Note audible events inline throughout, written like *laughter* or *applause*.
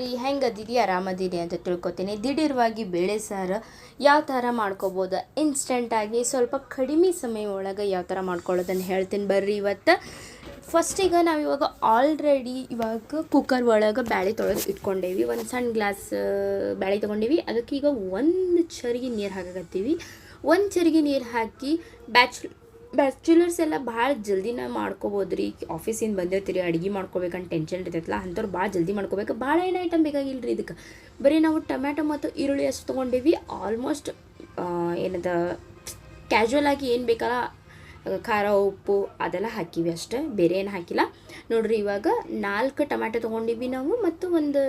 ರೀ ಹೆಂಗದಿರಿ ಆರಾಮದಿರಿ ಅಂತ ತಿಳ್ಕೊತೀನಿ. ದಿಢೀರ್ವಾಗಿ ಬೇಳೆ ಸಾರು ಯಾವ ಥರ ಮಾಡ್ಕೋಬೋದು? ಇನ್ಸ್ಟೆಂಟಾಗಿ ಸ್ವಲ್ಪ ಕಡಿಮೆ ಸಮಯ ಒಳಗೆ ಯಾವ ಥರ ಮಾಡ್ಕೊಳ್ಳೋದನ್ನು ಹೇಳ್ತೀನಿ ಬರ್ರಿ ಇವತ್ತು. ಫಸ್ಟಿಗೆ ನಾವು ಇವಾಗ ಆಲ್ರೆಡಿ ಇವಾಗ ಕುಕ್ಕರ್ ಒಳಗೆ ಬ್ಯಾಳೆ ತೊಳೆದು ಇಟ್ಕೊಂಡೇವಿ. ಒಂದು ಸಣ್ಣ ಗ್ಲಾಸ್ ಬ್ಯಾಳೆ ತೊಗೊಂಡೇವಿ. ಅದಕ್ಕೆ ಈಗ ಒಂದು ಚರಿಗೆ ನೀರು ಹಾಕಕತ್ತೀವಿ. ಒಂದು ಚರಿಗೆ ನೀರು ಹಾಕಿ ಬ್ಯಾಚ್ ಬ್ಯಾಚುಲರ್ಸ್ ಎಲ್ಲ ಭಾಳ ಜಲ್ದಿನ ಮಾಡ್ಕೋಬೋದು ರೀ ಆಫೀಸಿಂದ ಬಂದಿರ್ತೀರಿ ಅಡುಗೆ ಮಾಡ್ಕೋಬೇಕಂತ ಟೆನ್ಷನ್ ಇರ್ತೈತಲ್ಲ, ಅಂಥವ್ರು ಭಾಳ ಜಲ್ದಿ ಮಾಡ್ಕೋಬೇಕು. ಭಾಳ ಏನು ಐಟಮ್ ಬೇಕಾಗಿಲ್ಲ ರೀ ಇದಕ್ಕೆ? ಬರೀ ನಾವು ಟೊಮ್ಯಾಟೊ ಮತ್ತು ಈರುಳ್ಳಿ ಅಷ್ಟು ತೊಗೊಂಡೇವಿ. ಆಲ್ಮೋಸ್ಟ್ ಏನದ ಕ್ಯಾಶುವಲ್ ಆಗಿ ಏನು ಬೇಕಲ್ಲ ಖಾರ, ಉಪ್ಪು ಅದೆಲ್ಲ ಹಾಕಿವಿ ಅಷ್ಟೇ. ಬೇರೆ ಏನು ಹಾಕಿಲ್ಲ. ನೋಡ್ರಿ, ಇವಾಗ ನಾಲ್ಕು ಟೊಮ್ಯಾಟೊ ತೊಗೊಂಡಿವಿ ನಾವು ಮತ್ತು ಒಂದು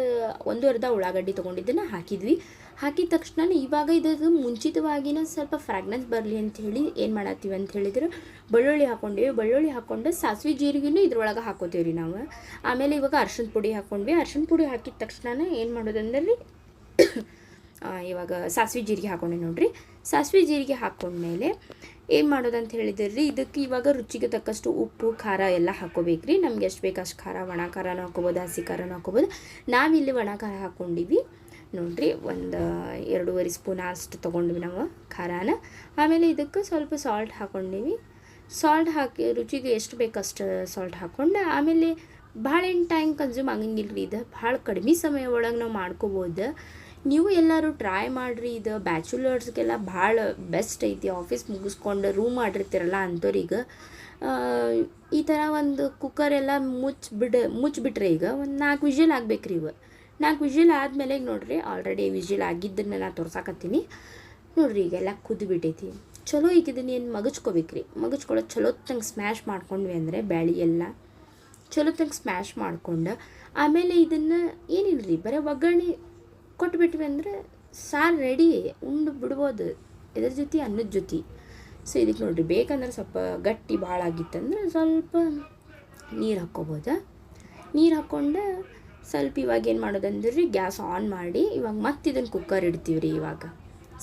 ಒಂದು ಅರ್ಧ ಉಳ್ಳಾಗಡ್ಡಿ ತೊಗೊಂಡಿದ್ದನ್ನು ಹಾಕಿದ್ವಿ. ಹಾಕಿದ ತಕ್ಷಣ ಇವಾಗ ಇದು ಮುಂಚಿತವಾಗಿನ ಸ್ವಲ್ಪ ಫ್ರಾಗ್ನೆನ್ಸ್ ಬರಲಿ ಹೇಳಿ ಏನು ಮಾಡತ್ತೀವಿ ಅಂತ ಹೇಳಿದ್ರೆ ಬೆಳ್ಳುಳ್ಳಿ ಹಾಕ್ಕೊಂಡಿವಿ. ಬೆಳ್ಳುಳ್ಳಿ ಹಾಕ್ಕೊಂಡು ಸಾಸಿವೆ ಜೀರಿಗೆನೂ ಇದ್ರೊಳಗೆ ಹಾಕೋತೀವಿ ರೀ ನಾವು. ಆಮೇಲೆ ಇವಾಗ ಅರ್ಶಿನ ಪುಡಿ ಹಾಕ್ಕೊಂಡ್ವಿ. ಅರ್ಶಿನ ಪುಡಿ ಹಾಕಿದ ತಕ್ಷಣ ಏನು ಮಾಡೋದಂದ್ರೆ *coughs* ಇವಾಗ ಸಾಸಿವೆ ಜೀರಿಗೆ ಹಾಕೊಂಡೆ ನೋಡಿರಿ. ಸಾಸಿವೆ ಜೀರಿಗೆ ಹಾಕೊಂಡ್ಮೇಲೆ ಏನು ಮಾಡೋದಂತ ಹೇಳಿದ್ರೆ? ರೀ ಇದಕ್ಕೆ ಇವಾಗ ರುಚಿಗೆ ತಕ್ಕಷ್ಟು ಉಪ್ಪು, ಖಾರ ಎಲ್ಲ ಹಾಕೋಬೇಕ್ರಿ. ನಮ್ಗೆ ಎಷ್ಟು ಬೇಕು ಅಷ್ಟು ಖಾರ, ಒಣ ಖಾರನೂ ಹಾಕೋಬೋದು, ಹಸಿ ಖಾರನೂ ಹಾಕೋಬೋದು. ನಾವಿಲ್ಲಿ ಒಣ ಖಾರ ಹಾಕ್ಕೊಂಡಿವಿ ನೋಡಿರಿ, ಒಂದು ಎರಡೂವರೆ ಸ್ಪೂನ್ ಅಷ್ಟು ತೊಗೊಂಡ್ವಿ ನಾವು ಖಾರನ. ಆಮೇಲೆ ಇದಕ್ಕೆ ಸ್ವಲ್ಪ ಸಾಲ್ಟ್ ಹಾಕ್ಕೊಂಡಿವಿ ಸಾಲ್ಟ್ ಹಾಕಿ, ರುಚಿಗೆ ಎಷ್ಟು ಬೇಕು ಅಷ್ಟು ಸಾಲ್ಟ್ ಹಾಕ್ಕೊಂಡು ಆಮೇಲೆ ಭಾಳ ಏನು ಟೈಮ್ ಕನ್ಸ್ಯೂಮ್ ಆಗಂಗಿಲ್ಲ ರೀ ಇದು ಭಾಳ ಕಡಿಮೆ ಸಮಯ ಒಳಗೆ ನಾವು ಮಾಡ್ಕೋಬೋದು. ನೀವು ಎಲ್ಲರೂ ಟ್ರೈ ಮಾಡಿರಿ, ಇದು ಬ್ಯಾಚುಲರ್ಸ್ಗೆಲ್ಲ ಭಾಳ ಬೆಸ್ಟ್ ಐತಿ. ಆಫೀಸ್ ಮುಗಿಸ್ಕೊಂಡು ರೂಮ್ ಮಾಡಿರ್ತೀರಲ್ಲ ಅಂಥವ್ರಿಗೆ ಈ ಥರ ಒಂದು ಕುಕ್ಕರ್ ಎಲ್ಲ ಮುಚ್ಚಿಬಿಡ ಮುಚ್ಚಿಬಿಟ್ರೆ ಈಗ ಒಂದು ನಾಲ್ಕು ವಿಷಲ್ ಆಗ್ಬೇಕ್ರಿ ಇವ. ನಾಲ್ಕು ವಿಷಲ್ ಆದಮೇಲೆ ಈಗ ನೋಡ್ರಿ ಆಲ್ರೆಡಿ ವಿಷಲ್ ಆಗಿದ್ದನ್ನ ನಾನು ತೋರ್ಸಾಕತ್ತೀನಿ. ನೋಡ್ರಿ ಈಗೆಲ್ಲ ಕುದ್ಬಿಟ್ಟೈತಿ ಚಲೋ ಈಗ ಇದನ್ನ ಏನು ಮಗಚ್ಕೋಬೇಕ್ರಿ. ಮಗಚ್ಕೊಳ್ಳೋದು ಚಲೋ ತಂಗೆ ಸ್ಮ್ಯಾಶ್ ಮಾಡ್ಕೊಂಡ್ವಿ ಅಂದರೆ ಬ್ಯಾಳಿ ಎಲ್ಲ ಚಲೋ ತಂಗೆ ಸ್ಮ್ಯಾಶ್ ಮಾಡ್ಕೊಂಡು, ಆಮೇಲೆ ಇದನ್ನು ಏನಿಲ್ಲ ರೀ ಬರೀ ಒಗ್ಗರಣೆ ಕೊಟ್ಬಿಟ್ವಿ ಅಂದರೆ ಸಾರು ರೆಡಿ ಉಂಡು ಬಿಡ್ಬೋದು ಇದ್ರ ಜೊತೆ ಅನ್ನದ ಜೊತೆ. ಸೊ ಇದಕ್ಕೆ ನೋಡಿರಿ, ಬೇಕಂದ್ರೆ ಸ್ವಲ್ಪ ಗಟ್ಟಿ ಭಾಳ ಆಗಿತ್ತಂದ್ರೆ ಸ್ವಲ್ಪ ನೀರು ಹಾಕ್ಕೋಬೋದು? ನೀರು ಹಾಕ್ಕೊಂಡು ಸ್ವಲ್ಪ ಇವಾಗ ಏನು ಮಾಡೋದಂದ್ರೆ, ಗ್ಯಾಸ್ ಆನ್ ಮಾಡಿ ಇವಾಗ ಮತ್ತೆ ಇದನ್ನು ಕುಕ್ಕರ್ ಇಡ್ತೀವಿ ರೀ ಇವಾಗ.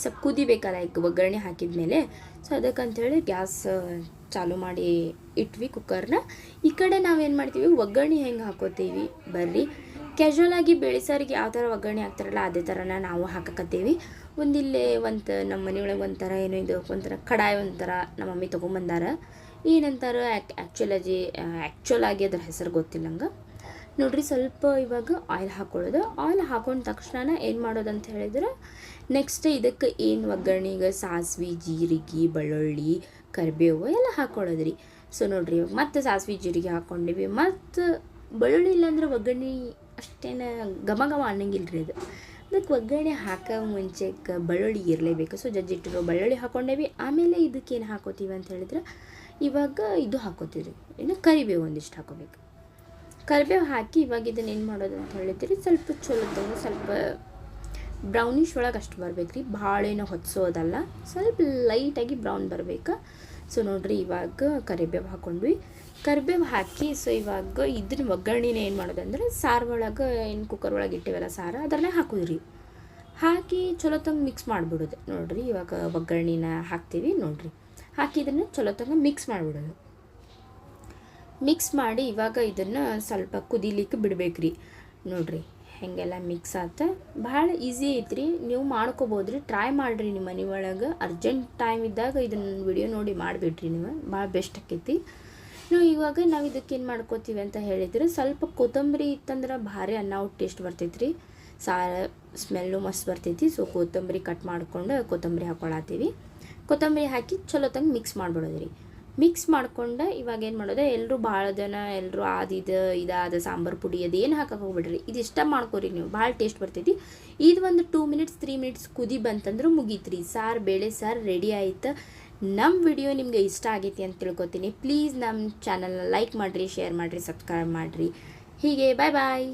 ಸ್ವಲ್ಪ ಕುದಿಬೇಕಲ್ಲ ಈಗ ಒಗ್ಗರಣೆ ಹಾಕಿದ್ಮೇಲೆ ಸೊ ಅದಕ್ಕಂಥೇಳಿ ಗ್ಯಾಸ್ ಚಾಲು ಮಾಡಿ ಇಟ್ವಿ ಕುಕ್ಕರ್ನ ಈ ಕಡೆ ನಾವೇನು ಮಾಡ್ತೀವಿ, ಒಗ್ಗರಣೆ ಹೆಂಗೆ ಹಾಕೋತೀವಿ, ಬರ್ರಿ. ಕ್ಯಾಶುವಲ್ ಆಗಿ ಬೇಳೆ ಸಾರಿಗೆ ಯಾವ ಥರ ಒಗ್ಗರಣೆ ಹಾಕ್ತಾರಲ್ಲ, ಅದೇ ಥರನ ನಾವು ಹಾಕಕತ್ತೀವಿ. ಒಂದಿಲ್ಲೇ ಒಂದು ನಮ್ಮ ಮನೆಯೊಳಗೆ ಒಂಥರ ಏನೋ ಇದು, ಒಂಥರ ಕಡಾಯಿ ಒಂಥರ ನಮ್ಮ ಮಮ್ಮಿ ತೊಗೊಂಬಂದಾರ. ಏನಂತಾರ ಆ್ಯಕ್ಚುಲ್ ಆಗಿ ಆ್ಯಕ್ಚುಲ್ ಆಗಿ ಅದ್ರ ಹೆಸರು ಗೊತ್ತಿಲ್ಲ ನಂಗೆ. ನೋಡ್ರಿ ಸ್ವಲ್ಪ ಇವಾಗ ಆಯಿಲ್ ಹಾಕ್ಕೊಳ್ಳೋದು ಆಯಿಲ್ ಹಾಕೊಂಡ ತಕ್ಷಣ ಏನು ಮಾಡೋದು ಅಂತ ಹೇಳಿದ್ರೆ ನೆಕ್ಸ್ಟ್ ಇದಕ್ಕೆ ಏನು ಒಗ್ಗರಣೆಗೆ ಸಾಸಿವೆ, ಜೀರಿಗೆ, ಬೆಳ್ಳುಳ್ಳಿ, ಕರಿಬೇವು ಎಲ್ಲ ಹಾಕ್ಕೊಳ್ಳೋದ್ರಿ ಸೊ ನೋಡಿರಿ ಮತ್ತೆ ಸಾಸಿವೆ, ಜೀರಿಗೆ ಹಾಕ್ಕೊಂಡಿವಿ ಮತ್ತು ಬೆಳ್ಳುಳ್ಳಿ ಇಲ್ಲಾಂದ್ರೆ ಒಗ್ಗರಣೆ ಅಷ್ಟೇನು ಘಮ ಘಮ ಅನ್ನಂಗಿಲ್ಲ ರೀ ಅದು. ಅದಕ್ಕೆ ಒಗ್ಗರಣೆ ಹಾಕೋ ಮುಂಚೆ ಬೆಳ್ಳುಳ್ಳಿ ಇರಲೇಬೇಕು. ಸೊ ಜಜ್ಜಿಟ್ಟಿರೋ ಬೆಳ್ಳುಳ್ಳಿ ಹಾಕ್ಕೊಂಡೇವಿ ಆಮೇಲೆ ಇದಕ್ಕೆ ಏನು ಹಾಕೋತೀವಿ ಅಂತ ಹೇಳಿದ್ರೆ, ಇವಾಗ ಇದು ಹಾಕೋತೀವಿ ಇನ್ನು ಕರಿಬೇವು ಒಂದಿಷ್ಟು ಹಾಕೋಬೇಕು. ಕರಿಬೇವು ಹಾಕಿ ಇವಾಗ ಇದನ್ನು ಏನು ಮಾಡೋದು ಅಂತ ಹೇಳಿದ್ರಿ, ಸ್ವಲ್ಪ ಚಲೋ ಸ್ವಲ್ಪ ಬ್ರೌನಿಶ್ ಒಳಗೆ ಅಷ್ಟು ಬರ್ಬೇಕು ರೀ ಭಾಳ ಏನೋ ಹೊತ್ಸೋದಲ್ಲ. ಸ್ವಲ್ಪ ಲೈಟಾಗಿ ಬ್ರೌನ್ ಬರಬೇಕು. ಸೊ ನೋಡಿರಿ, ಇವಾಗ ಕರಿಬೇವು ಹಾಕೊಂಡ್ವಿ. ಕರಿಬೇವು ಹಾಕಿ ಸೊ ಇವಾಗ ಇದನ್ನ ಒಗ್ಗರಣೆನ ಏನು ಮಾಡೋದಂದ್ರೆ ಸಾರು ಒಳಗೆ ಏನು ಕುಕ್ಕರ್ ಒಳಗೆ ಇಟ್ಟಿವಲ್ಲ ಸಾರು, ಅದರಲ್ಲೇ ಹಾಕೋದ್ರಿ. ಹಾಕಿ ಚಲೋ ತಂಗ ಮಿಕ್ಸ್ ಮಾಡಿಬಿಡೋದು. ನೋಡಿರಿ, ಇವಾಗ ಒಗ್ಗರಣೆನ ಹಾಕ್ತೀವಿ, ನೋಡಿರಿ. ಹಾಕಿ ಇದನ್ನು ಚಲೋ ತಂಗ ಮಿಕ್ಸ್ ಮಾಡಿಬಿಡೋದು. ಮಿಕ್ಸ್ ಮಾಡಿ ಇವಾಗ ಇದನ್ನು ಸ್ವಲ್ಪ ಕುದಿಲಿಕ್ಕೆ ಬಿಡಬೇಕ್ರಿ. ನೋಡ್ರಿ ಹೆಂಗೆಲ್ಲ ಮಿಕ್ಸ್ ಆತ. ಭಾಳ ಈಸಿ ಐತ್ರಿ. ನೀವು ಮಾಡ್ಕೋಬೋದು ರೀ ಟ್ರೈ ಮಾಡಿರಿ ನಿಮ್ಮ ಮನೆ ಒಳಗೆ. ಅರ್ಜೆಂಟ್ ಟೈಮ್ ಇದ್ದಾಗ ಇದನ್ನ ವಿಡಿಯೋ ನೋಡಿ ಮಾಡಿಬಿಡ್ರಿ ನೀವು. ಭಾಳ ಬೆಸ್ಟ್ ಆಕೈತಿ. ನೀವು ಇವಾಗ ನಾವು ಇದಕ್ಕೆ ಏನು ಮಾಡ್ಕೋತೀವಿ ಅಂತ ಹೇಳಿದ್ರೆ ಸ್ವಲ್ಪ ಕೊತ್ತಂಬರಿ ಇತ್ತಂದ್ರೆ ಭಾರಿ ಅನ್ನ ಟೇಸ್ಟ್ ಬರ್ತೈತೆ ಸಾರು ಸ್ಮೆಲ್ಲು ಮಸ್ತ್ ಬರ್ತೈತಿ. ಸೊ ಕೊತ್ತಂಬರಿ ಕಟ್ ಮಾಡ್ಕೊಂಡು ಕೊತ್ತಂಬರಿ ಹಾಕ್ಕೊಳತ್ತೀವಿ ಕೊತ್ತಂಬರಿ ಹಾಕಿ ಚಲೋ ತಂಗ ಮಿಕ್ಸ್ ಮಾಡ್ಬಿಡೋದು ಮಿಕ್ಸ್ ಮಾಡ್ಕೊಂಡು ಇವಾಗ ಏನು ಮಾಡೋದು? ಎಲ್ಲರೂ ಭಾಳ ಜನ ಎಲ್ಲರೂ ಆದಿದ ಇದಾದ ಸಾಂಬಾರು ಪುಡಿ ಅದು ಏನು ಹಾಕಕ್ಕೆ ಹೋಗ್ಬಿಡ್ರಿ. ಇದು ಇಷ್ಟ ಮಾಡ್ಕೊರಿ ನೀವು. ಭಾಳ ಟೇಸ್ಟ್ ಬರ್ತೈತಿ. ಇದು ಒಂದು ಟೂ ಮಿನಿಟ್ಸ್ ತ್ರೀ ಮಿನಿಟ್ಸ್ ಕುದಿ ಬಂತಂದ್ರೆ ಮುಗೀತ್ರಿ. ಸಾರು, ಬೇಳೆ ಸಾರು ರೆಡಿ ಆಯ್ತು. ನಮ್ಮ ವಿಡಿಯೋ ನಿಮಗೆ ಇಷ್ಟ ಆಗೈತಿ ಅಂತ ತಿಳ್ಕೊತೀನಿ. ಪ್ಲೀಸ್ ನಮ್ಮ ಚಾನಲ್ನ ಲೈಕ್ ಮಾಡಿರಿ ಶೇರ್ ಮಾಡಿರಿ ಸಬ್ಸ್ಕ್ರೈಬ್ ಮಾಡಿರಿ. ಹೀಗೆ ಬಾಯ್ ಬಾಯ್